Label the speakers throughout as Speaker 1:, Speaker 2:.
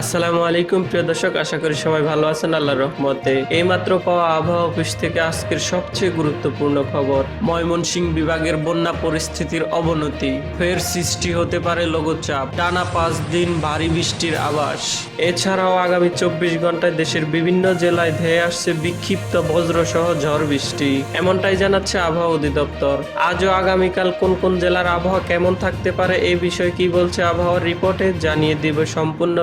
Speaker 1: আসসালামু আলাইকুম, প্রিয় দর্শক, আশা করি সবাই ভালো আছেন, আল্লাহর রহমতে। এইমাত্র পাওয়া আবহাওয়া অফিস থেকে আজকের সবচেয়ে গুরুত্বপূর্ণ খবর, ময়মনসিংহ বিভাগের বন্যা পরিস্থিতির অবনতি। ফের সৃষ্টি হতে পারে লঘুচাপ, টানা পাঁচ দিন ভারী বৃষ্টির আবাস এছাড়াও আগামী চব্বিশ ঘন্টায় দেশের বিভিন্ন জেলায় ধেয়ে আসছে বিক্ষিপ্ত বজ্রসহ ঝড় বৃষ্টি। এমনটাই জানাচ্ছে আবহাওয়া অধিদপ্তর। আজও আগামীকাল কোন কোন জেলার আবহাওয়া কেমন থাকতে পারে এই বিষয়ে কি বলছে আবহাওয়ার রিপোর্টে জানিয়ে দিব সম্পূর্ণ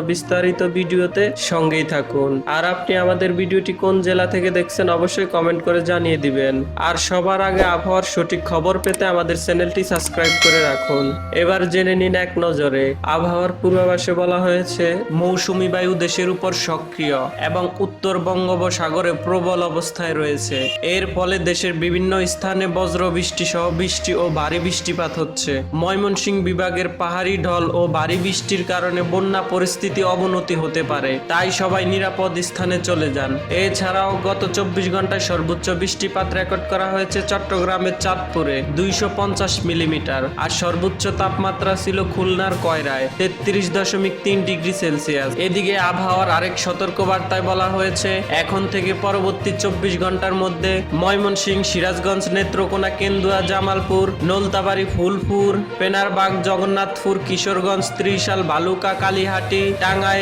Speaker 1: বিস্তারিত ভিডিওতে সঙ্গেই থাকুন। আর আপনি আমাদের ভিডিওটি কোন জেলা থেকে দেখছেন অবশ্যই কমেন্ট করে জানিয়ে দিবেন। আর সবার আগে আবহাওয়ার সঠিক খবর পেতে আমাদের চ্যানেলটি সাবস্ক্রাইব করে রাখুন। এবার জেনে নিন এক নজরে, আবহাওয়ার পূর্বাভাসে বলা হয়েছে, মৌসুমী বায়ু দেশের উপর সক্রিয় এবং উত্তর বঙ্গোপসাগরে প্রবল অবস্থায় রয়েছে। এর ফলে দেশের বিভিন্ন স্থানে বজ্র বৃষ্টি সহ বৃষ্টি ও ভারী বৃষ্টিপাত হচ্ছে। ময়মনসিংহ বিভাগের পাহাড়ি ঢল ও ভারী বৃষ্টির কারণে বন্যা পরিস্থিতি অবনতি হতে পারে। তাই সবাই নিরাপদ স্থানে চলে যান। এছাড়াও গত চব্বিশ ঘন্টায় সর্বোচ্চ বৃষ্টিপাত রেকর্ড করা হয়েছে চট্টগ্রামের চাঁদপুরে, দুইশো পঞ্চাশ মিলিমিটার। আর সর্বোচ্চ তাপমাত্রা ছিল খুলনার কয়রায়, তেত্রিশ দশমিক তিন ডিগ্রি সেলসিয়াস। এদিকে আবহাওয়ার আরেক সতর্কবার্তায় বলা হয়েছে, এখন থেকে পরবর্তী চব্বিশ ঘণ্টার মধ্যে ময়মনসিংহ, সিরাজগঞ্জ, নেত্রকোনা, কেন্দুয়া, জামালপুর, নলতাবাড়ি, ফুলপুর, পেনারবাগ, জগন্নাথপুর, কিশোরগঞ্জ, ত্রিশাল, বালুকা, কালীহাটি, টাঙ্গাইল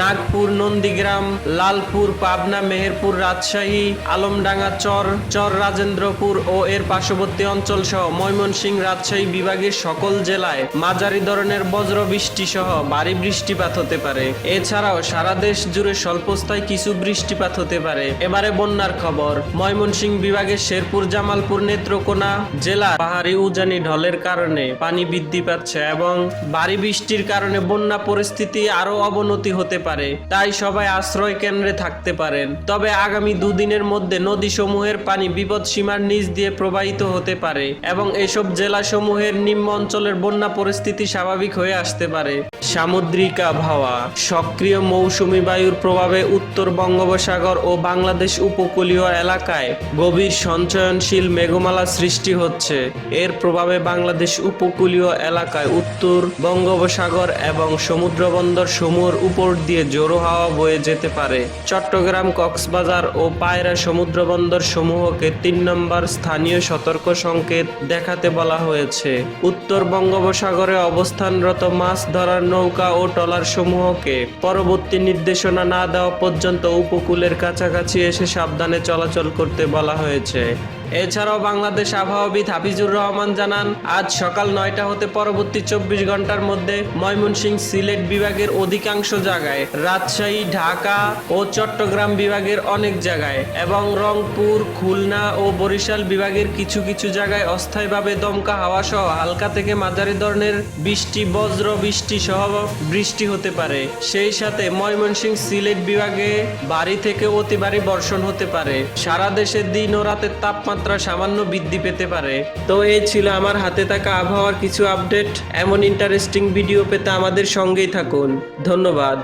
Speaker 1: নাগপুর, নন্দীগ্রাম, লালপুর, পাবনা, মেহেরপুর, রাজশাহী, আলমডাঙ্গা, চর চর, রাজেন্দ্রপুর ও এর পার্শ্ববর্তী অঞ্চল সহ ময়মনসিংহ, রাজশাহী বিভাগের সকল জেলায় মাঝারি ধরনের বজ্র বৃষ্টি সহ ভারী বৃষ্টিপাত হতে পারে। এছাড়াও সারা দেশ জুড়ে স্বল্পস্থায়ী কিছু বৃষ্টিপাত হতে পারে। এবারে বন্যার খবর। ময়মনসিংহ বিভাগের শেরপুর, জামালপুর, নেত্রকোনা জেলা পাহাড়ি উজানি ঢলের কারণে পানি বৃদ্ধি পাচ্ছে এবং ভারী বৃষ্টির কারণে বন্যা পরিস্থিতি আরও অবনতি হতে পারে। তাই সবাই আশ্রয় কেন্দ্রে থাকতে পারেন। তবে আগামী দুদিনের মধ্যে নদী সমূহের পানি বিপদ সীমার নিচ দিয়ে প্রবাহিত হতে পারে এবং এসব জেলা সমূহের নিম্ন অঞ্চলের বন্যা পরিস্থিতি স্বাভাবিক হয়ে আসতে পারে। সামুদ্রিক আবহাওয়া, সক্রিয় মৌসুমী বায়ুর প্রভাবে উত্তর বঙ্গোপসাগর ও বাংলাদেশ উপকূলীয় এলাকায় গভীর সঞ্চয়নশীল মেঘমালা সৃষ্টি হচ্ছে। এর প্রভাবে বাংলাদেশ উপকূলীয় এলাকায় উত্তর বঙ্গোপসাগর এবং সমুদ্রবন্দর সমূহের উপর দিয়ে জোরো হাওয়া বয়ে যেতে পারে। চট্টগ্রাম, কক্সবাজার ও পায়রা সমুদ্রবন্দর সমূহকে তিন নম্বর স্থানীয় সতর্ক সংকেত দেখাতে বলা হয়েছে। উত্তর বঙ্গোপসাগরে অবস্থানরত মাছ ধরার নৌকা ও ট্রলার সমূহকে পরবর্তী নির্দেশনা না দেওয়া পর্যন্ত উপকূলের কাছাকাছি এসে সাবধানে চলাচল করতে বলা হয়েছে। এছাড়াও বাংলাদেশ আবহাওয়াবিদ হাফিজুর রহমান জানান, আজ সকাল নয়টা হতে পরবর্তী চব্বিশ ঘণ্টার মধ্যে ময়মনসিংহ সিলেট বিভাগের অধিকাংশ জায়গায়, রাজশাহী, ঢাকা ও চট্টগ্রাম বিভাগের অনেক জায়গায় এবং রংপুর, খুলনা ও বরিশাল বিভাগের কিছু কিছু জায়গায় অস্থায়ীভাবে দমকা হাওয়া সহ হালকা থেকে মাঝারি ধরনের বৃষ্টি, বজ্র বৃষ্টি সহ বৃষ্টি হতে পারে। সেই সাথে ময়মনসিংহ সিলেট বিভাগে ভারী থেকে অতি ভারী বর্ষণ হতে পারে। সারা দেশে দিন ও রাতের তাপমাত্রা সামান্য বৃদ্ধি পেতে পারে। তো এই ছিল আমার হাতে থাকা আবহাওয়ার কিছু আপডেট। এমন ইন্টারেস্টিং ভিডিও পেতে আমাদের সঙ্গেই থাকুন। ধন্যবাদ।